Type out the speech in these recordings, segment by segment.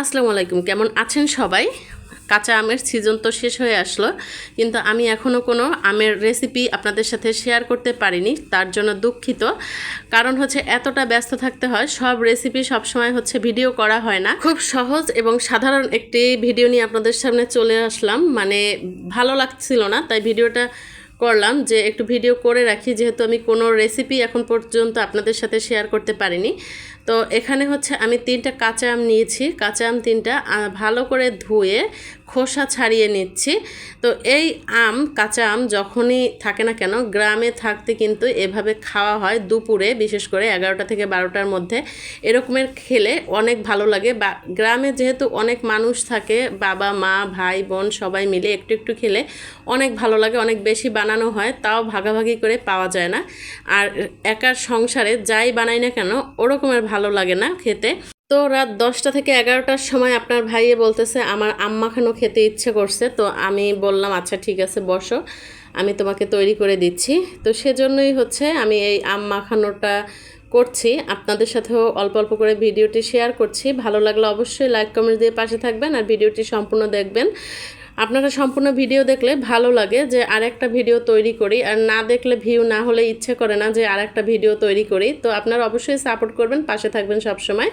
আসসালামু আলাইকুম, কেমন আছেন সবাই? কাঁচা আমের সিজন তো শেষ হয়ে আসলো, কিন্তু আমি এখনও কোনো আমের রেসিপি আপনাদের সাথে শেয়ার করতে পারিনি, তার জন্য দুঃখিত। কারণ হচ্ছে এতটা ব্যস্ত থাকতে হয়, সব রেসিপি সবসময় হচ্ছে ভিডিও করা হয় না। খুব সহজ এবং সাধারণ একটি ভিডিও নিয়ে আপনাদের সামনে চলে আসলাম মানে ভালো লাগছিল না, তাই ভিডিওটা করলাম যে একটু ভিডিও করে রাখি, যেহেতু আমি কোনো রেসিপি এখন পর্যন্ত আপনাদের সাথে শেয়ার করতে পারিনি। তো এখানে হচ্ছে আমি তিনটা কাঁচা আম নিয়েছি। কাঁচা আম তিনটা ভালো করে ধুয়ে খোসা ছাড়িয়ে নিচ্ছি। তো এই আম, কাঁচা আম যখনই থাকে না কেন, গ্রামে থাকতে কিন্তু এভাবে খাওয়া হয় দুপুরে, বিশেষ করে এগারোটা থেকে বারোটার মধ্যে। এরকমের খেলে অনেক ভালো লাগে। বা গ্রামে যেহেতু অনেক মানুষ থাকে, বাবা, মা, ভাই, বোন সবাই মিলে একটু একটু খেলে অনেক ভালো লাগে, অনেক বেশি বানানো হয়, তাও ভাগাভাগি করে পাওয়া যায় না। আর একার সংসারে যাই বানাই না কেন, ওরকমের ভালো লাগে না খেতে। তো রাত দশটা থেকে এগারোটার সময় আপনার ভাইয়ে বলতেছে, আমার আম মাখানো খেতে ইচ্ছে করছে? তো আমি বললাম আচ্ছা ঠিক আছে, বসো, আমি তোমাকে তৈরি করে দিচ্ছি। তো সেজন্যই হচ্ছে আমি এই আম মাখানোটা করছি। আপনাদের সাথেও অল্প অল্প করে ভিডিওটি শেয়ার করছি। ভালো লাগলে অবশ্যই লাইক, কমেন্ট দিয়ে পাশে থাকবেন আর ভিডিওটি সম্পূর্ণ দেখবেন। আপনারা সম্পূর্ণ ভিডিও দেখলে ভালো লাগে যে আরেকটা ভিডিও তৈরি করি আর না দেখলে ভিউ না হলে ইচ্ছে করে না যে আরেকটা ভিডিও তৈরি করি। তো আপনারা অবশ্যই সাপোর্ট করবেন, পাশে থাকবেন সব সময়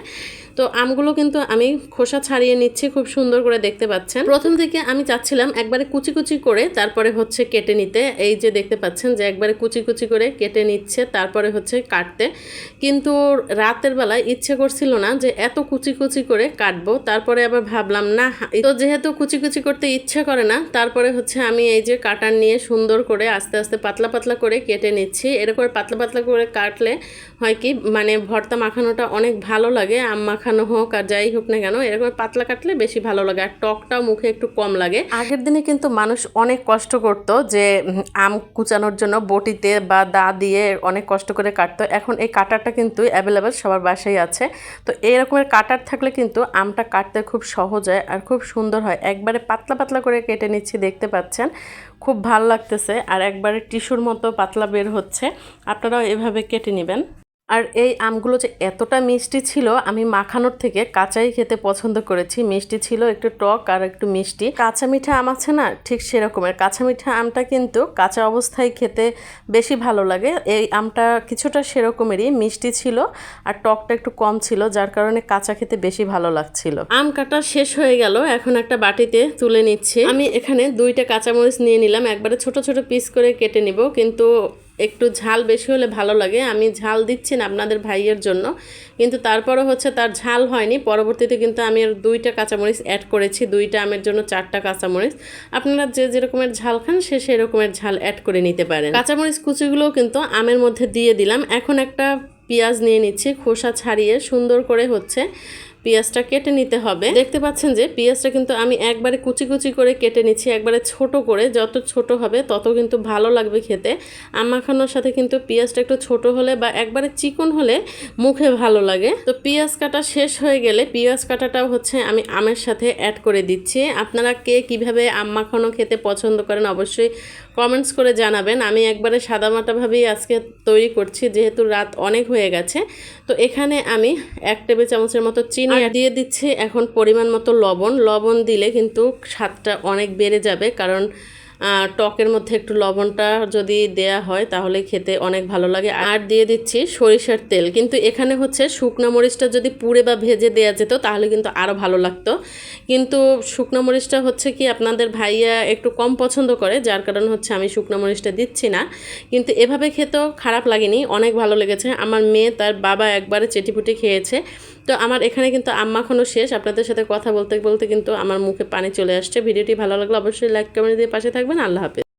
তো আমগুলো কিন্তু আমি খোসা ছাড়িয়ে নিচ্ছি, খুব সুন্দর করে দেখতে পাচ্ছেন। প্রথম থেকে আমি চাচ্ছিলাম একবারে কুচি কুচি করে তারপরে হচ্ছে কেটে নিতে। এই যে দেখতে পাচ্ছেন যে একবারে কুচি কুচি করে কেটে নিচ্ছে, তারপরে হচ্ছে কাটতে। কিন্তু রাতের বেলায় ইচ্ছে করছিল না যে এত কুচি কুচি করে কাটবো, তারপরে আবার ভাবলাম, না, তো যেহেতু কুচি কুচি করতে ইচ্ছে করে না, তারপরে হচ্ছে আমি এই যে কাটার নিয়ে সুন্দর করে আস্তে আস্তে পাতলা পাতলা করে কেটে নিচ্ছি। এরকম পাতলা পাতলা করে কাটলে হয় কি মানে ভর্তা মাখানোটা অনেক ভালো লাগে। আম মাখানো হোক আর যাই হোক না কেন, এরকম পাতলা কাটলে বেশি ভালো লাগে। আর টকটাও মুখে একটু কম লাগে। আগের দিনে কিন্তু মানুষ অনেক কষ্ট করতো যে আম কুচানোর জন্য বটিতে বা দা দিয়ে অনেক কষ্ট করে কাটতো। এখন এই কাটারটা কিন্তু অ্যাভেলেবেল সবার বাসায় আছে। তো এরকমের কাটার থাকলে কিন্তু আমটা কাটতে খুব সহজ হয় আর খুব সুন্দর হয়। একবারে পাতলা পাতলা করে কেটে নিচ্ছি, দেখতে পাচ্ছেন। খুব ভালো লাগতেছে। আর একবারে টিস্যুর মতো পাতলা বের হচ্ছে। আপনারাও এভাবে কেটে নেবেন। আর এই আমগুলো যে এতটা মিষ্টি ছিল, আমি মাখানোর থেকে কাঁচাই খেতে পছন্দ করেছি। মিষ্টি ছিল, একটু টক আর একটু মিষ্টি। কাঁচা মিঠা আম আছে না? ঠিক সেরকমের। কাঁচা মিঠা আমটা কিন্তু কাঁচা অবস্থায় খেতে বেশি ভালো লাগে। এই আমটা কিছুটা সেরকমেরই মিষ্টি ছিল আর টকটা একটু কম ছিল, যার কারণে কাঁচা খেতে বেশি ভালো লাগছিল। আম কাটা শেষ হয়ে গেল। এখন একটা বাটিতে তুলে নিচ্ছি। আমি এখানে দুইটা কাঁচামরিচ নিয়ে নিলাম। একবারে ছোট ছোট পিস করে কেটে নিব। কিন্তু একটু ঝাল বেশি হলে ভালো লাগে। আমি ঝাল দিচ্ছি না আপনাদের ভাইয়ের জন্য। কিন্তু তারপরও হচ্ছে তার ঝাল হয়নি। পরবর্তীতে কিন্তু আমি আর দুইটা কাঁচামরিচ অ্যাড করেছি। দুইটা আমের জন্য চারটা কাঁচামরিচ। আপনারা যে যেরকমের ঝাল খান, সে সেরকমের ঝাল অ্যাড করে নিতে পারেন। কাঁচামরিচ কুচিগুলোও কিন্তু আমের মধ্যে দিয়ে দিলাম। এখন একটা পেঁয়াজ নিয়ে নিচ্ছি খোসা ছাড়িয়ে সুন্দর করে হচ্ছে পেঁয়াজটা কেটে নিতে হবে। দেখতে পাচ্ছেন যে পেঁয়াজটা কিন্তু আমি একবারে কুচি কুচি করে কেটে নিচ্ছি, একবারে ছোট করে। যত ছোট হবে, তত কিন্তু ভালো লাগবে খেতে। আম মাখানোর সাথে কিন্তু পেঁয়াজটা একটু ছোট হলে বা একবারে চিকন হলে মুখে ভালো লাগে। তো পেঁয়াজ কাটা শেষ হয়ে গেলে পেঁয়াজ কাটাটাও হচ্ছে আমি আমের সাথে অ্যাড করে দিচ্ছি। আপনারা কে কীভাবে আম মাখানো খেতে পছন্দ করেন অবশ্যই কমেন্টস করে জানাবেন। আমি একবারে সাদামাটাভাবেই আজকে তৈরি করছি যেহেতু রাত অনেক হয়ে গেছে। তো এখানে আমি এক টেবিল চামচের মতো চিনি দিয়ে দিচ্ছি। এখন পরিমাণ মতো লবণ। লবণ দিলে কিন্তু স্বাদটা অনেক বেড়ে যাবে কারণ টকের মধ্যে একটু লবণটা যদি দেয়া হয় তাহলে খেতে অনেক ভালো লাগে। আর দিয়ে দিচ্ছি সরিষার তেল। কিন্তু এখানে হচ্ছে শুকনো মরিচটা যদি পুড়ে বা ভেজে দেওয়া যেত তাহলে কিন্তু আরও ভালো লাগতো। কিন্তু শুকনো মরিচটা হচ্ছে কি আপনাদের ভাইয়া একটু কম পছন্দ করে, যার কারণে হচ্ছে আমি শুকনো মরিচটা দিচ্ছি না। কিন্তু এভাবে খেতেও খারাপ লাগেনি, অনেক ভালো লেগেছে। আমার মেয়ে তার বাবা একবারে চেটিপুটি খেয়েছে। তো আমার এখানে কিন্তু আম মাখানো শেষ। আপনাদের সাথে কথা বলতে বলতে কিন্তু আমার মুখে পানি চলে আসছে। ভিডিওটি ভালো লাগলে অবশ্যই লাইক কমেন্ট দিয়ে পাশে থাকবেন আল্লাহ হাফেজ।